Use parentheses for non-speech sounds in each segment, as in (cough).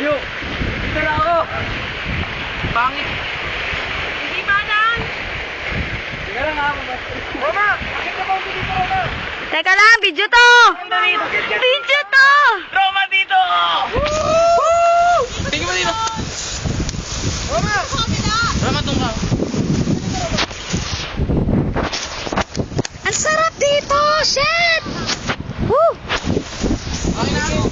Layo. Dito na ako. Pangit. Hindi manan. Teka lang ha. Roma! Bakit ka ba dito, Roma? Teka lang, video to! Video to! Roma dito! Tingin mo dito. Roma! Roma, tung ka. Ang sarap dito! Shit! Woo! Okay na ako.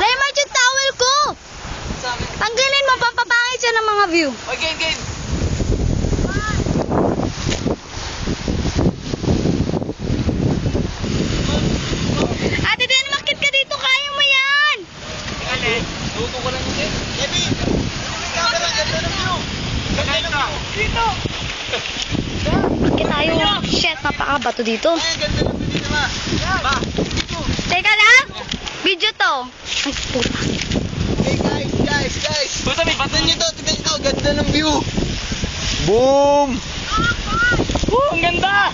Raymond, yung towel ko! Tanggalin mo, pampapangit siya ng mga view. Okay, game, game. Ate Den, makit ka dito, kaya mo yan! Tingnan eh. Luto ko lang. Kevin! Camera, ganda ng view. Ganda ng view. Dito! Makit tayo. Shit, napakabato dito. Ay, ganda ng view. Teka lang, video to. Ay, puta. Hey guys, guys, guys. Puta, may bato nyo to. Tignan nyo to. Ganda ng view. Boom! Oh, ang ganda!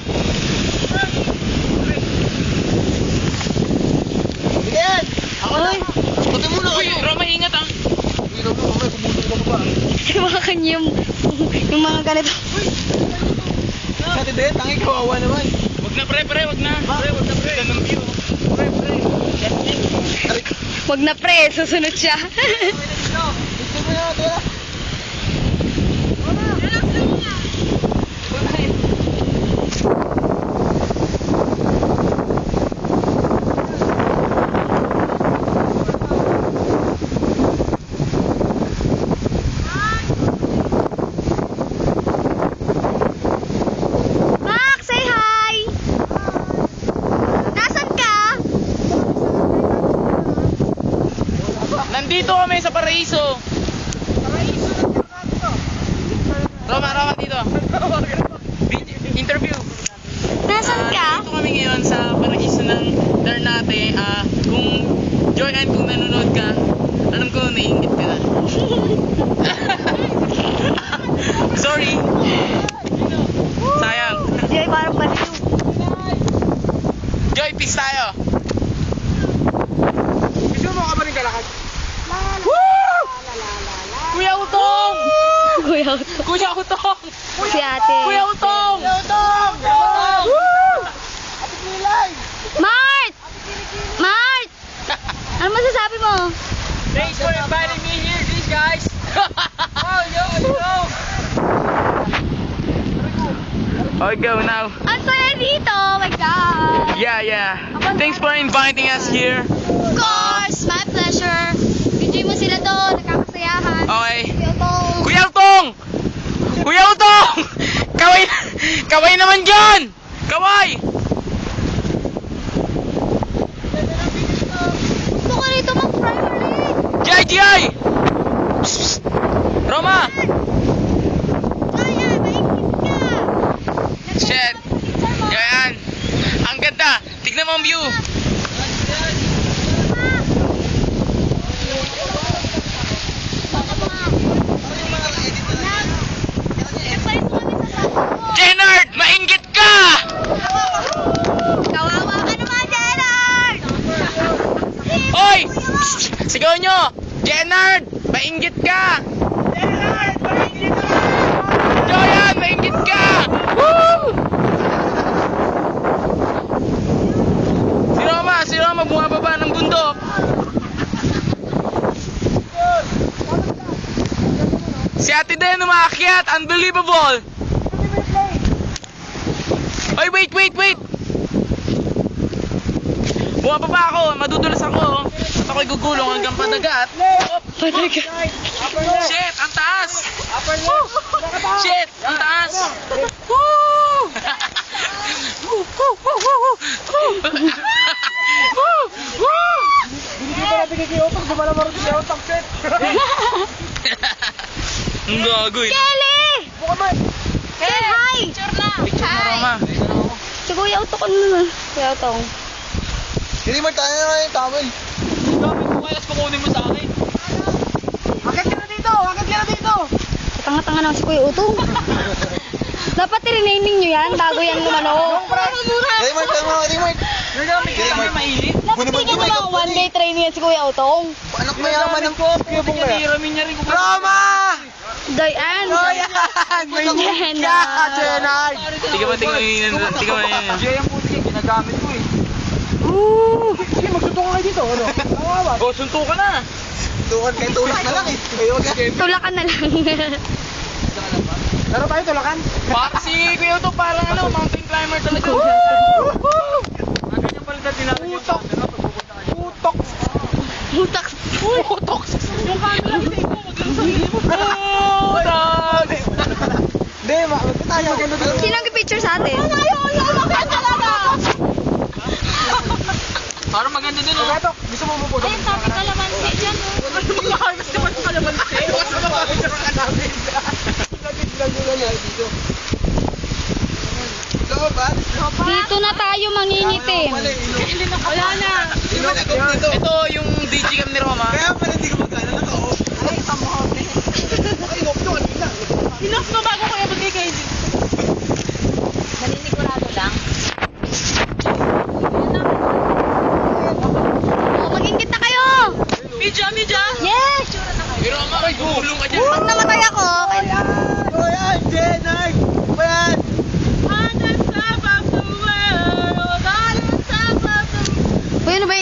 Yan! Ako na! Pati muna kayo! Uy, Roma, ingat ah! Uy, Roma, mamaya kumulong ka pa ba? Hawakan niyo yung, yung mga ganito. Sa atin din, tanging kawawa naman. Wag na pre, pre, wag na. Pre, wag na pre. Ganda ng view. Pre, pre. Wag na pre, susunod siya. (laughs) Gusto mo na, tira. Max, say hi! Nasaan ka? Nandito kami sa Paraiso. Roma, Roma dito. (laughs) Interview. Nasaan ka? Ah, Dito kami ngayon sa Paraiso ng Ternate. Ah, kung Joy Ann, kung nanonood ka, alam ko naiingit ka. Sorry. Sayang. Joy, parang baliw. Joy, peace tayo. Gusto mo ka ba rin kalakad? Woo! Kuya Utong! Kuya Uto. Kuya Utong! Si ate. Kuya Utong! Kuya Utong! Ate Kilay! Mart! Mart! Ano masasabi mo? Thanks for inviting me here, these guys! (laughs) oh, yo, yo! Okay, go now. Ang saya dito! Oh my God! Yeah, yeah. Thanks for inviting us here. Of course! My pleasure! Enjoy mo sila doon. Nakakasayahan. Okay. Kuya Utong! Kuya Utong! (laughs) Kaway, kaway naman dyan! Kaway! Gusto ko rito mag-primary. Psst, psst. Roma! Shit! Yan! Ang ganda! Tignan mo ang view! Jenard! Mainggit ka! Kawawa ka naman, Gerard! Hoy! Psst, Sigaw nyo! Jenard! Mainggit ka! Jenard! Mainggit ka! Joyan! Mainggit ka! Woo! Si Roma! Si Roma bumababa ng bundok! Si Ate Den umaakyat! Unbelievable! Ay, wait, wait, wait! Bumababa ako, madudulas ako. Ako'y gugulong hanggang padagat. Panaga. Shit, ang taas! Shit, (laughs) ang taas! Woo! Woo, woo, woo, woo, woo. Woo, woo. Ang gago eh. Kelly! Say hi! Picture na Roma. Si Kuya Uto ko naman. Kuya Uto. Hindi mo tayo na yung towel. Ko kaya kukunin mo sa akin. Agad ka na dito! Agad ka na dito! Tanga-tanga naman si Kuya Uto. Dapat i-renaming nyo yan bago yan lumano. Raymond, tama mo, Raymond. Nagamit ka kami mainit. Dapat nyo ba one day training yan si Kuya Otong? Anak mayaman ng kopya mo kaya. Hiramin niya rin kung Roma! Dayan! Royan! May Jenay. ka, Jenay! Tiga ba, tiga ba, tiga ba yan. Diyan yung puti ginagamit ko eh. Sige, magsutungan kayo dito, ano? Kawawa. Oh, suntukan na. Tukan kayo, tulak na lang eh. Kayo wag Tulakan na lang. Laro tayo, tulakan. Para si Kuya to parang ano, mountain climber talaga. Ang ganyan pala dati natin yung camera. Putok! Mutak. Putok! Yung camera, hindi ko. Wag lang sa hili mo. Putak! Hindi, maganda tayo. Sino ang picture sa atin? Ano yun? Yung talaga! Parang maganda din oh. Gato, gusto mo mo po Ayun, sabi kalamansi dyan. Gusto naman sa kalamansi. Gusto mo ba ka namin? Lagit lang yun lang dito. Dito na tayo mangingitim. Wala na. Ito yung digicam ni Roma. Kaya pala hindi ka magkala naka-off. Ay, tamo ka. Ay, off kanina. Sinox mo bago kaya bagay kayo.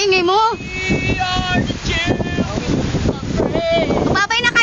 ingay mo? We are the children of the